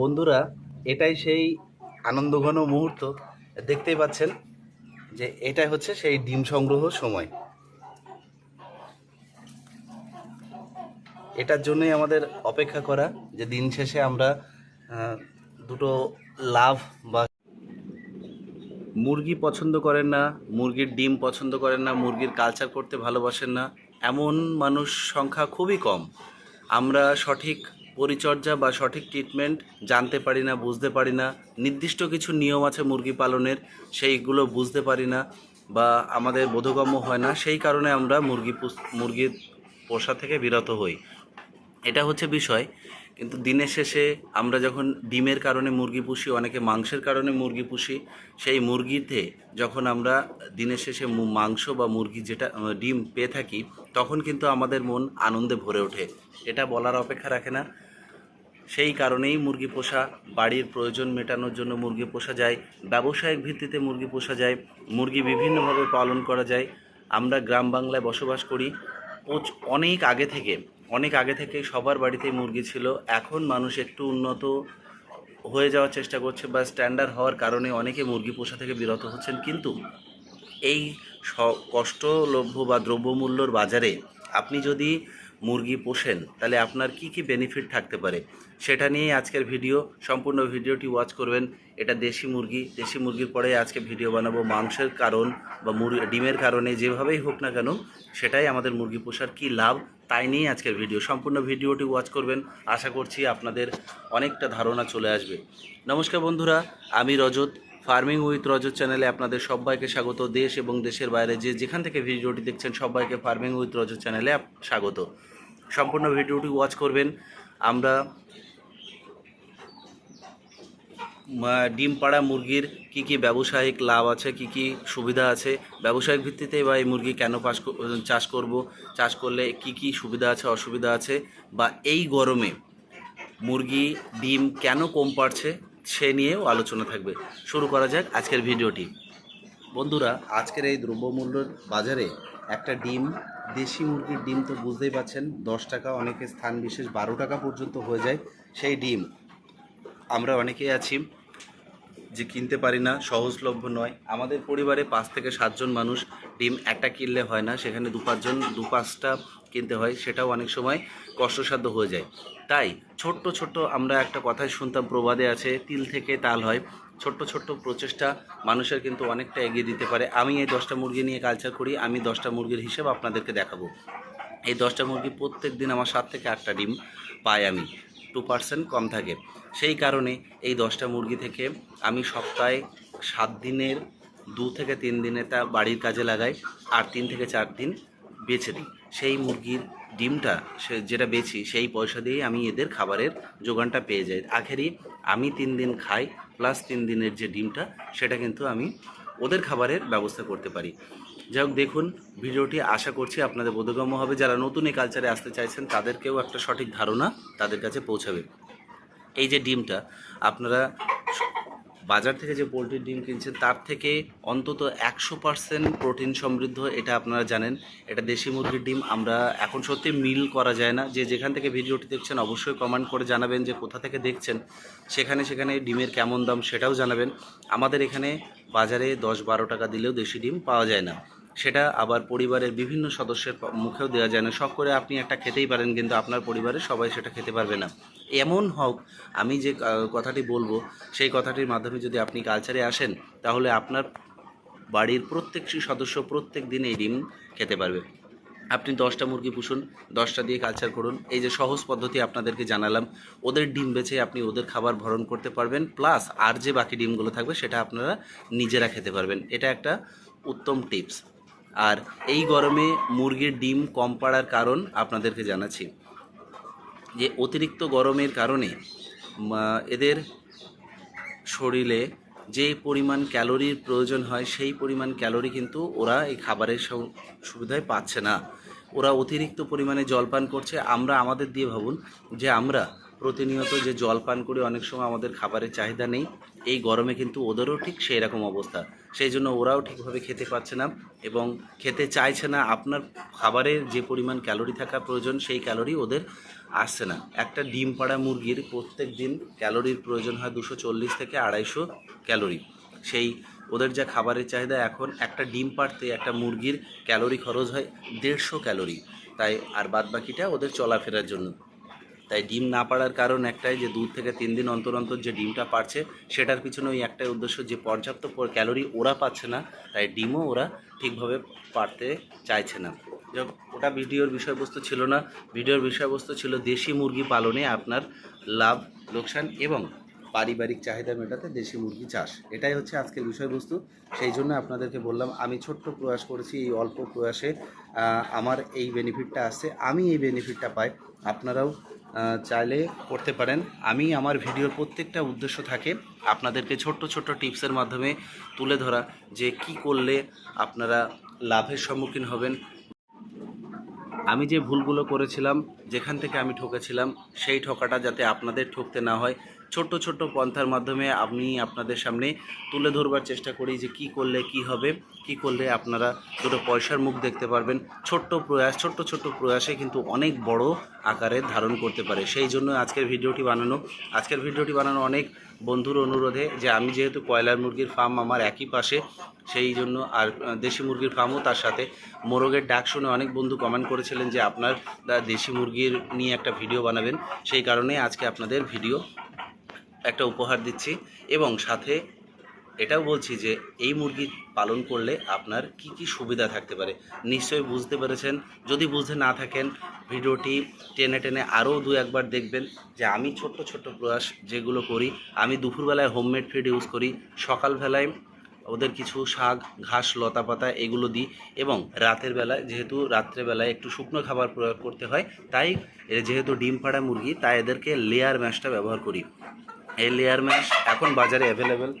বন্ধুরা, এটাই সেই আনন্দঘন মুহূর্ত। দেখতেই পাচ্ছেন যে এটাই হচ্ছে সেই ডিম সংগ্রহ সময়। এটার জন্যই আমাদের অপেক্ষা করা যে দিন শেষে আমরা দুটো লাভ বা মুরগি পছন্দ করেন না, মুরগির ডিম পছন্দ করেন না, মুরগির কালচার করতে ভালোবাসেন না, এমন মানুষ সংখ্যা খুবই কম। আমরা সঠিক পরিচর্যা বা সঠিক ট্রিটমেন্ট জানতে পারি না, বুঝতে পারি না, নির্দিষ্ট কিছু নিয়ম আছে মুরগি পালনের, সেইগুলো বুঝতে পারি না বা আমাদের বোধগম্য হয় না, সেই কারণে আমরা মুরগি মুরগির পোষা থেকে বিরত হই। এটা হচ্ছে বিষয়, কিন্তু দিনের শেষে আমরা যখন ডিমের কারণে মুরগি পুষি, অনেকে মাংসের কারণে মুরগি পুষি, সেই মুরগিতে যখন আমরা দিনের শেষে মাংস বা মুরগি যেটা ডিম পেয়ে থাকি, তখন কিন্তু আমাদের মন আনন্দে ভরে ওঠে। এটা বলার অপেক্ষা রাখে না। সেই কারণেই মুরগি পোষা, বাড়ির প্রয়োজন মেটানোর জন্য মুরগি পোষা যায়, ব্যবসায়িক ভিত্তিতে মুরগি পোষা যায়, মুরগি বিভিন্নভাবে পালন করা যায়। আমরা গ্রাম বাংলায় বসবাস করি অনেক আগে থেকে, অনেক আগে থেকে সবার বাড়িতেই মুরগি ছিল। এখন মানুষ একটু উন্নত হয়ে যাওয়ার চেষ্টা করছে বা স্ট্যান্ডার্ড হওয়ার কারণে অনেকে মুরগি পোষা থেকে বিরত হচ্ছেন। কিন্তু এই কষ্টলভ্য বা দ্রব্যমূল্যর বাজারে আপনি যদি মুরগি পোষেন, তাহলে আপনার কি কি বেনিফিট থাকতে পারে? সেটা নিয়ে আজকের ভিডিও। সম্পূর্ণ ভিডিওটি ওয়াচ করবেন। এটা দেশি মুরগি। দেশি মুরগির পরে আজকে ভিডিও বানাবো মাংসের কারণ বা মুরগি, ডিমের কারণে যেভাবেই হোক না কেন, সেটাই আমাদের মুরগি পোষার কি লাভ, তাই নিয়েই আজকের ভিডিও। সম্পূর্ণ ভিডিওটি ওয়াচ করবেন। আশা করছি আপনাদের অনেকটা ধারণা চলে আসবে। নমস্কার বন্ধুরা, আমি রজত। ফার্মিং উইথ রজত চ্যানেলে আপনাদের সবাইকে স্বাগত। দেশ এবং দেশের বাইরে যে যেখান থেকে ভিডিওটি দেখছেন, সবাইকে ফার্মিং উইথ রজত চ্যানেলে স্বাগত। সম্পূর্ণ ভিডিওটি ওয়াচ করবেন। আমরা ডিম পাড়া মুরগির কি কি ব্যবসায়িক লাভ আছে, কি কি সুবিধা আছে, ব্যবসায়িক ভিত্তিতে বা এই মুরগি কেন পাস চাষ করব, চাষ করলে কি কি সুবিধা আছে, অসুবিধা আছে, বা এই গরমে মুরগি, ডিম কেন কম পারছে, সে নিয়েও আলোচনা থাকবে। শুরু করা যাক আজকের ভিডিওটি। বন্ধুরা, আজকের এই দ্রব্যমূল্যের বাজারে একটা ডিম, দেশি মুরগির ডিম তো বুঝতেই পাচ্ছেন, দশ টাকা অনেকে স্থান বিশেষ বারো টাকা পর্যন্ত হয়ে যায়। সেই ডিম আমরা অনেকেই আছি যে কিনতে পারি না, সহজলভ্য নয়। আমাদের পরিবারে পাঁচ থেকে সাতজন মানুষ ডিম একটা কিনলে হয় না, সেখানে দু পাঁচজন, দু পাঁচটা কিনতে হয়, সেটাও অনেক সময় কষ্টসাধ্য হয়ে যায়। তাই ছোট্ট ছোট্ট আমরা একটা কথাই শুনতাম, প্রবাদে আছে, তিল থেকে তাল হয়। ছোট্ট ছোট্ট প্রচেষ্টা মানুষের কিন্তু অনেকটা এগিয়ে দিতে পারে। আমি এই দশটা মুরগি নিয়ে কালচার করি, আমি দশটা মুরগির হিসেব আপনাদেরকে দেখাবো। এই দশটা মুরগি প্রত্যেক দিন আমার সাত থেকে আটটা ডিম পাই আমি টু পার্সেন্ট কম থাকে। সেই কারণে এই দশটা মুরগি থেকে আমি সপ্তাহে সাত দিনের, দু থেকে তিন দিনে তা বাড়ির কাজে লাগাই, আর তিন থেকে চার দিন বেছে দিই সেই মুরগির ডিমটা, সে যেটা বেছি, সেই পয়সা দিয়েই আমি এদের খাবারের যোগানটা পেয়ে যাই। আখেরই আমি তিন দিন খাই প্লাস তিন দিনের যে ডিমটা, সেটা কিন্তু আমি ওদের খাবারের ব্যবস্থা করতে পারি। যাই দেখুন, ভিডিওটি আশা করছি আপনাদের বোধগম্য হবে। যারা নতুন এই কালচারে আসতে চাইছেন, তাদেরকেও একটা সঠিক ধারণা তাদের কাছে পৌঁছাবে। এই যে ডিমটা, আপনারা বাজার থেকে যে পোলট্রির ডিম কিনছেন, তার থেকে অন্তত একশো পার্সেন্ট প্রোটিন সমৃদ্ধ, এটা আপনারা জানেন। এটা দেশি মুরগির ডিম, আমরা এখন সত্যি মিল করা যায় না। যে যেখান থেকে ভিডিওটি দেখছেন, অবশ্যই কমেন্ট করে জানাবেন যে কোথা থেকে দেখছেন, সেখানে সেখানে ডিমের কেমন দাম সেটাও জানাবেন। আমাদের এখানে বাজারে দশ বারো টাকা দিলেও দেশি ডিম পাওয়া যায় না। সেটা আবার পরিবারের বিভিন্ন সদস্যের মুখেও দেওয়া যায় না। শখ করে আপনি একটা খেতেই পারেন, কিন্তু আপনার পরিবারের সবাই সেটা খেতে পারবে না। এমন হোক, আমি যে কথাটি বলব, সেই কথাটির মাধ্যমে যদি আপনি কালচারে আসেন, তাহলে আপনার বাড়ির প্রত্যেকটি সদস্য প্রত্যেক দিন এই ডিম খেতে পারবে। আপনি দশটা মুরগি পুষুন, দশটা দিয়ে কালচার করুন। এই যে সহজ পদ্ধতি আপনাদেরকে জানালাম, ওদের ডিম বেছে আপনি ওদের খাবার ভরণ করতে পারবেন প্লাস আর যে বাকি ডিমগুলো থাকবে, সেটা আপনারা নিজেরা খেতে পারবেন। এটা একটা উত্তম টিপস আর এই গরমে মুরগির ডিম কম পাড়ার কারণ আপনাদেরকে জানাচ্ছি। যে অতিরিক্ত গরমের কারণে এদের শরীরে যে পরিমাণ ক্যালোরির প্রয়োজন হয়, সেই পরিমাণ ক্যালোরি কিন্তু ওরা এই খাবারের সুবিধায় পাচ্ছে না। ওরা অতিরিক্ত পরিমাণে জলপান করছে। আমরা, আমাদের দিয়ে ভাবুন যে আমরা প্রতিনিয়ত যে জল পান করি অনেক সময় আমাদের খাবারের চাহিদা নেই, এই গরমে কিন্তু ওদেরও ঠিক সেই রকম অবস্থা। সেই জন্য ওরাও ঠিকভাবে খেতে পারছে না এবং খেতে চাইছে না। আপনার খাবারের যে পরিমাণ ক্যালোরি থাকা প্রয়োজন, সেই ক্যালোরি ওদের আসছে না। একটা ডিম পাড়া মুরগির প্রত্যেক দিন ক্যালোরির প্রয়োজন হয় দুশো চল্লিশ থেকে আড়াইশো ক্যালোরি। সেই ওদের যা খাবারের চাহিদা এখন, একটা ডিম পাড়তে একটা মুরগির ক্যালোরি খরচ হয় দেড়শো ক্যালোরি। তাই আর বাদ বাকিটা ওদের চলাফেরার জন্য। তাই ডিম না পাড়ার কারণ একটাই যে দু থেকে তিন দিন অন্তর অন্তর যে ডিমটা পারছে সেটার পিছনে ওই একটাই উদ্দেশ্য যে পর্যাপ্ত ক্যালোরি ওরা পাচ্ছে না, তাই ডিমও ওরা ঠিকভাবে পারতে চাইছে না। ওটা ভিডিওর বিষয়বস্তু ছিল না। ভিডিওর বিষয়বস্তু ছিল দেশি মুরগি পালনে আপনার লাভ, লোকসান এবং পারিবারিক চাহিদা মেটাতে দেশি মুরগি চাষ। এটাই হচ্ছে আজকের বিষয়বস্তু। সেই জন্য আপনাদেরকে বললাম, আমি ছোট্ট প্রয়াস করেছি, এই অল্প প্রয়াসে আমার এই বেনিফিটটা আসছে, আমি এই বেনিফিটটা পাই। আপনারাও চাইলে করতে পারেন। আমি আমার ভিডিওর প্রত্যেকটা উদ্দেশ্য থাকে আপনাদেরকে ছোট্ট ছোট্ট টিপসের মাধ্যমে তুলে ধরা যে কি করলে আপনারা লাভের সম্মুখীন হবেন। আমি যে ভুলগুলো করেছিলাম, যেখান থেকে আমি ঠকেছিলাম, সেই ঠকাটা যাতে আপনাদের ঠকতে না হয়, ছোট্ট ছোট্ট পন্থার মাধ্যমে আমি আপনাদের সামনে তুলে ধরবার চেষ্টা করি যে কি করলে কি হবে। কি করলে আপনারা দুটো পয়সার মুখ দেখতে পারবেন? ছোট্ট প্রয়াস, ছোট্ট ছোট্ট প্রয়াসে কিন্তু অনেক বড় আকারে ধারণ করতে পারে। সেই জন্য আজকের ভিডিওটি বানানো, আজকের ভিডিওটি বানানো অনেক বন্ধুর অনুরোধে যে আমি যেহেতু কয়লার মুরগির ফার্ম আমার একই পাশে, সেই জন্য আর দেশি মুরগির ফার্মও তার সাথে মোরগের ডাক শুনে অনেক বন্ধু কমেন্ট করেছিলেন যে আপনার দেশি মুরগির নিয়ে একটা ভিডিও বানাবেন। সেই কারণে আজকে আপনাদের ভিডিও একটা উপহার দিচ্ছি এবং সাথে এটাও বলছি যে এই মুরগি পালন করলে আপনার কি কি সুবিধা থাকতে পারে? নিশ্চয়ই বুঝতে পেরেছেন। যদি বুঝতে না থাকেন, ভিডিওটি টেনে টেনে আরও দু একবার দেখবেন যে আমি ছোট্ট ছোট্ট প্রয়াস যেগুলো করি, আমি দুপুরবেলায় হোমমেড ফিড ইউজ করি, সকালবেলায় ওদের কিছু শাক, ঘাস, লতা পাতা এগুলো দিই এবং রাতের বেলায়, যেহেতু রাত্রেবেলায় একটু শুকনো খাবার প্রয়োগ করতে হয়, তাই যেহেতু ডিম পাড়া মুরগি, তাই এদেরকে লেয়ার ম্যাশটা ব্যবহার করি। এই লেয়ার ম্যাশ এখন বাজারে অ্যাভেলেবেল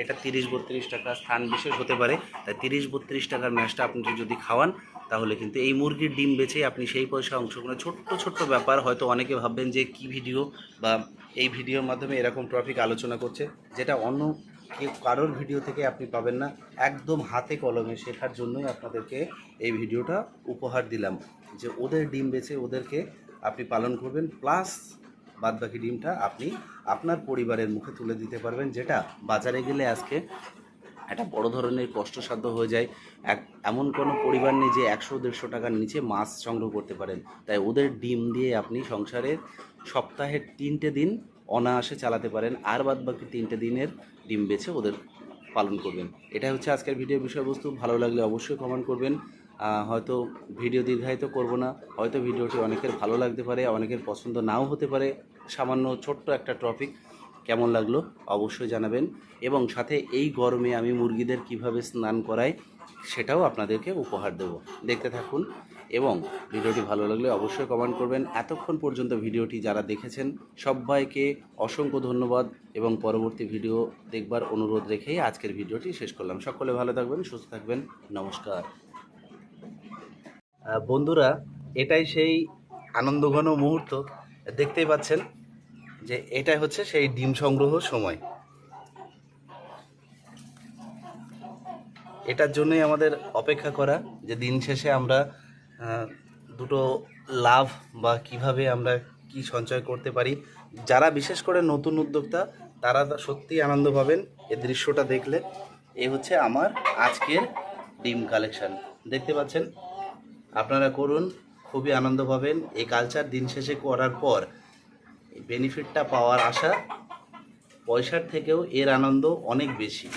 এটা তিরিশ বত্রিশ টাকা স্থান বিশেষ হতে পারে। তাই তিরিশ বত্রিশ টাকার ম্যাশটা আপনি যদি খাওয়ান, তাহলে কিন্তু এই মুরগির ডিম বেচে আপনি সেই পয়সা অংশগ্রহণ ছোট্ট ছোট্ট ব্যাপার হয়তো অনেকে ভাববেন যে কি ভিডিও বা এই ভিডিওর মাধ্যমে এরকম টপিক আলোচনা করছে, যেটা অন্য কেউ কারোর ভিডিও থেকে আপনি পাবেন না। একদম হাতে কলমে শেখার জন্যই আপনাদেরকে এই ভিডিওটা উপহার দিলাম, যে ওদের ডিম বেছে ওদেরকে আপনি পালন করবেন। প্লাস বাদ বাকি ডিমটা আপনি আপনার পরিবারের মুখে তুলে দিতে পারবেন, যেটা বাজারে গেলে আজকে একটা বড় ধরনের কষ্টসাধ্য হয়ে যায়। এক, এমন কোনো পরিবার নেই যে একশো দেড়শো টাকার নিচে মাছ সংগ্রহ করতে পারেন। তাই ওদের ডিম দিয়ে আপনি সংসারের সপ্তাহের তিনটে দিন অনায়াসে চালাতে পারেন, আর বাদ বাকি তিনটে দিনের ডিম বেছে ওদের পালন করবেন। এটা হচ্ছে আজকের ভিডিও বিষয়বস্তু। ভালো লাগলে অবশ্যই কমেন্ট করবেন। হয়তো ভিডিও দীর্ঘায়িত করব না। হয়তো ভিডিওটি অনেকের ভালো লাগতে পারে, অনেকের পছন্দ নাও হতে পারে। সামান্য ছোট্ট একটা টপিক কেমন লাগল অবশ্যই জানাবেন। এবং সাথে এই গরমে আমি মুরগিদের কীভাবে স্নান করাই, সেটাও আপনাদেরকে উপহার দেব। দেখতে থাকুন। এবং ভিডিওটি ভালো লাগলে অবশ্যই কমেন্ট করবেন। এতক্ষণ পর্যন্ত ভিডিওটি যারা দেখেছেন, সবাইকে অসংখ্য ধন্যবাদ। এবং পরবর্তী ভিডিও দেখবার অনুরোধ রেখেই আজকের ভিডিওটি শেষ করলাম। সকলে ভালো থাকবেন, সুস্থ থাকবেন। নমস্কার। বন্ধুরা, এটাই সেই আনন্দঘন মুহূর্ত। দেখতেই পাচ্ছেন যে এটাই হচ্ছে সেই ডিম সংগ্রহ সময়। এটার জন্যই আমাদের অপেক্ষা করা যে দিন শেষে আমরা দুটো লাভ বা কীভাবে আমরা কি সঞ্চয় করতে পারি। যারা বিশেষ করে নতুন উদ্যোক্তা, তারা সত্যিই আনন্দ পাবেন এ দৃশ্যটা দেখলে। এই হচ্ছে আমার আজকের ডিম কালেকশন। দেখতে পাচ্ছেন আপনারা করুন, খুবই আনন্দ পাবেন। এই কালচার দিন শেষে করার পর বেনিফিটটা পাওয়ার আশা, পয়সার থেকেও এর আনন্দ অনেক বেশি।